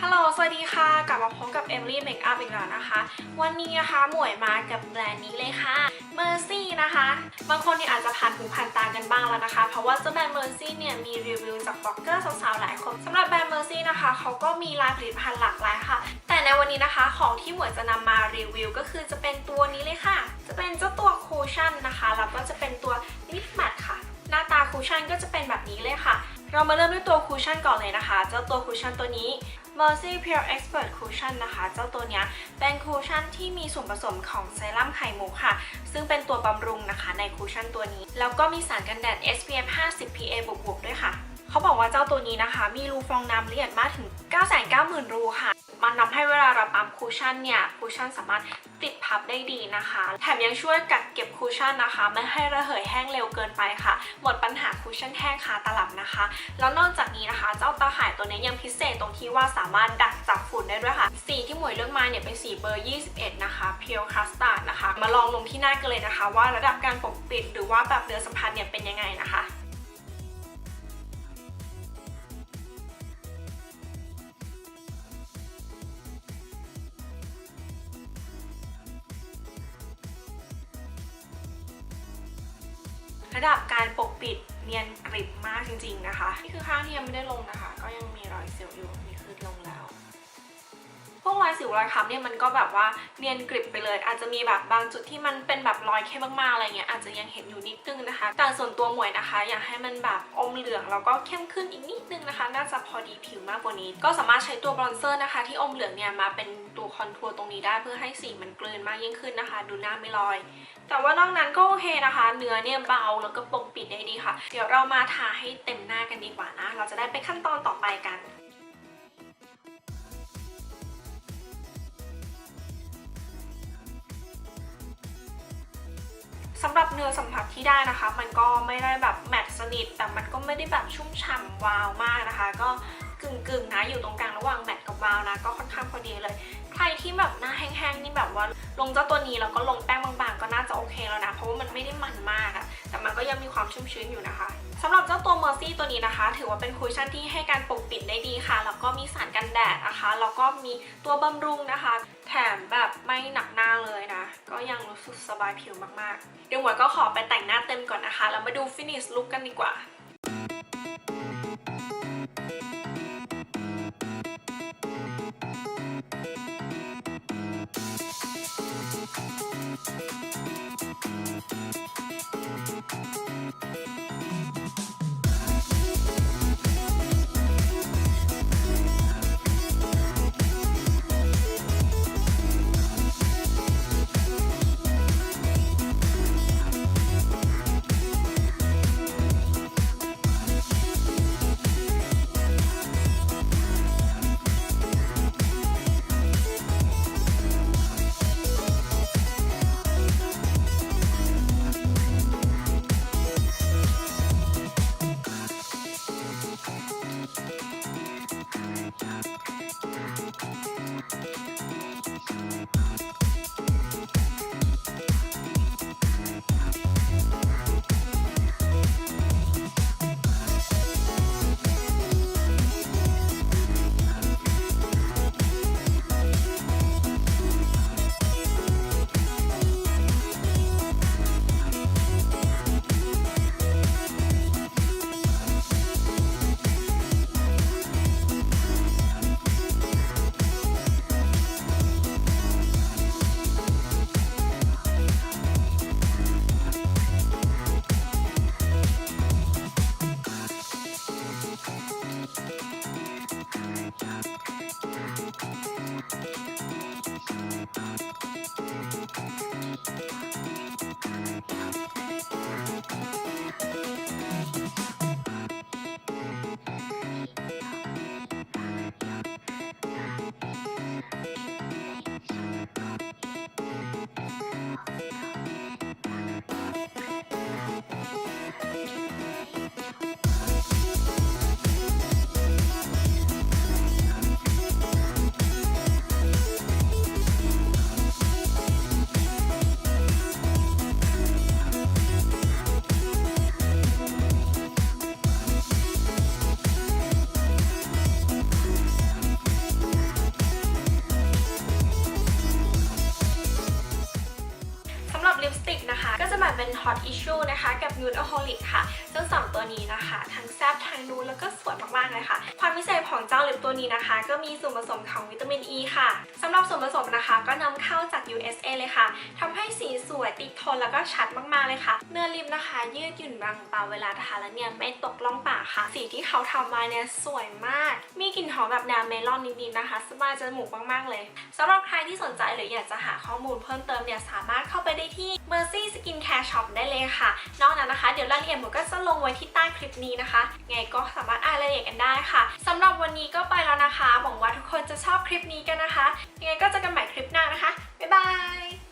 ฮัลโหล สวัสดีค่ะ กลับมาพบกับ Emily Makeup อีกแล้วนะคะ วันนี้นะคะหมวยมากับแบรนด์นี้เลยค่ะ Mercy นะคะ บางคนเนี่ยอาจจะผ่านหูผ่านตากันบ้างแล้วนะคะ เพราะว่าเจ้าแบรนด์ Mercy เนี่ยมีรีวิวจากบล็อกเกอร์สาวๆหลายคนสำหรับแบรนด์ Mercy นะคะเขาก็มีลายผลิตภัณฑ์หลากหลายค่ะ แต่ในวันนี้นะคะของที่หมวยจะนำมารีวิว ก็คือจะเป็นตัวนี้เลยค่ะ จะเป็นเจ้าตัวคูชั่นนะคะ แล้วก็จะเป็นตัวลิปแมทค่ะ หน้าตาคูชั่นก็จะเป็นแบบนี้เลยค่ะ เรามาเริ่มด้วยตัวคูชั่นก่อนเลยนะคะ เจ้าตัวคูชั่นตัวนี้ Mercy Pure Expert Cushion นะคะ เจ้าตัวเนี้ยเป็นคูชั่นที่มีส่วนผสมของเซรั่มไข่มุกค่ะ ซึ่งเป็นตัวบำรุงนะคะในคูชั่นตัวนี้ แล้วก็มีสารกันแดด SPF 50 PA บวกๆด้วยค่ะ เขาบอกว่าเจ้าตัวนี้นะคะ มีรูฟองน้ำละเอียดมากถึง 990,000 รูค่ะ มันทำให้เวลาเราปั๊มคูชั่นเนี่ยคูชั่นสามารถติดพับได้ดีนะคะ แถมยังช่วยกักเก็บคูชั่นนะคะ ไม่ให้ระเหยแห้งเร็วเกินไปค่ะ หมดปัญหาคูชั่นแห้งคาตลับนะคะ แล้วนอกจากนี้นะคะ เจ้าตาข่ายตัวนี้ยังพิเศษตรงที่ว่าสามารถดักจับฝุ่นได้ด้วยค่ะ สีที่หมวยเลือกมาเนี่ยเป็นสีเบอร์ 21 นะคะ Pure Custard นะคะ มาลองลงที่หน้ากันเลยนะคะ ว่าระดับการปกปิดหรือว่าแบบเนื้อสัมผัสเนี่ยเป็นยังไงนะคะ ดับการปกปิดเนียนกริบมากจริง ๆ นะคะ นี่คือข้างที่ยังไม่ได้ลงนะคะ ก็ยังมีรอยเสิวอยู่ พวกรอยสิวรอยค้ำเนี่ยมันก็แบบว่าเนียนกริบไปเลย อาจจะมีแบบบางจุดที่มันเป็นแบบรอยเข้มมากๆอะไรเงี้ยอาจจะยังเห็นอยู่นิดนึงนะคะ แต่ส่วนตัวหมวยนะคะ อยากให้มันแบบอมเหลืองแล้วก็เข้มขึ้นอีกนิดนึงนะคะ น่าจะพอดีผิวมากกว่านี้ ก็สามารถใช้ตัวบรอนเซอร์นะคะ ที่อมเหลืองเนี่ยมาเป็นตัวคอนทัวร์ตรงนี้ได้เพื่อให้สีมันกลืนมากยิ่งขึ้นนะคะ ดูหน้าไม่ลอย แต่ว่านอกนั้นก็โอเคนะคะ เนื้อเนี่ยเบาแล้วก็ปกปิดได้ดีค่ะ เดี๋ยวเรามาทาให้เต็มหน้ากันดีกว่านะ เราจะได้ไปขั้นตอนต่อไปกัน สำหรับเนื้อสัมผัสที่ได้นะคะ มันก็ไม่ได้แบบแมตต์สนิท แต่มันก็ไม่ได้แบบชุ่มฉ่ำวาวมากนะคะ ก็กึ่งๆนะอยู่ตรงกลางระหว่างแมตต์กับวาวนะ ก็ค่อนข้างพอดีเลย ใครที่แบบหน้าแห้งๆนี่แบบว่าลงเจ้าตัวนี้แล้วก็ลงแป้งบางๆ ก็น่าจะโอเคแล้วนะ เพราะว่ามันไม่ได้มันมากอะแต่มันก็ยังมีความชุ่มชื้นอยู่นะคะสำหรับเจ้าตัว Mercy ตัวนี้นะคะ ถือว่าเป็นคุชชั่นที่ให้การปกปิดได้ดีค่ะ แล้วก็มีสารกันแดดนะคะ แล้วก็มีตัวบำรุงนะคะ แถมแบบไม่หนักหน้าเลยนะ ก็ยังรู้สึกสบายผิวมากๆ เดี๋ยวหมวยก็ขอไปแต่งหน้าเต็มก่อนนะคะ แล้วมาดูฟินิชลุคกันดีกว่า เป็น Hot Issue นะคะ กับ Nude Aholic ค่ะ ซึ่งสองตัวนี้นะคะ ทั้งแซ่บทั้งนูดแล้วก็สวยมากๆเลยค่ะ ความพิเศษของเจ้าลิปตัวนี้นะคะ ก็มีส่วนผสมของวิตามิน E ค่ะสำหรับส่วนผสมนะคะก็นำเข้าจาก USA เลยค่ะทำให้สีสวยติดทนแล้วก็ชัดมากๆเลยค่ะ เนื้อลิปนะคะ ยืดหยุ่นบางเบาเวลาทาแล้วเนี่ยไม่ตกล่องปากค่ะ สีที่เขาทำมาเนี่ยสวยมาก มีกลิ่นหอมแบบแนวเมลอนนิดๆนะคะสบายจมูกมากๆเลยสำหรับใครที่สนใจหรืออยากจะหาข้อมูลเพิ่มเติมเนี่ยสามารถเข้าไปได้ที่ Mercy Skin Care ช็อปได้เลยค่ะ นอกนั้นนะคะ เดี๋ยวรายละเอียดหมก็จะลงไว้ที่ใต้คลิปนี้นะคะ ไงก็สามารถอ่านรายละเอียดกันได้ค่ะสำหรับวันนี้ก็ไปแล้วนะคะ หวังว่าทุกคนจะชอบคลิปนี้กันนะคะ ยังไงก็เจอกันใหม่คลิปหน้านะคะ บ๊ายบาย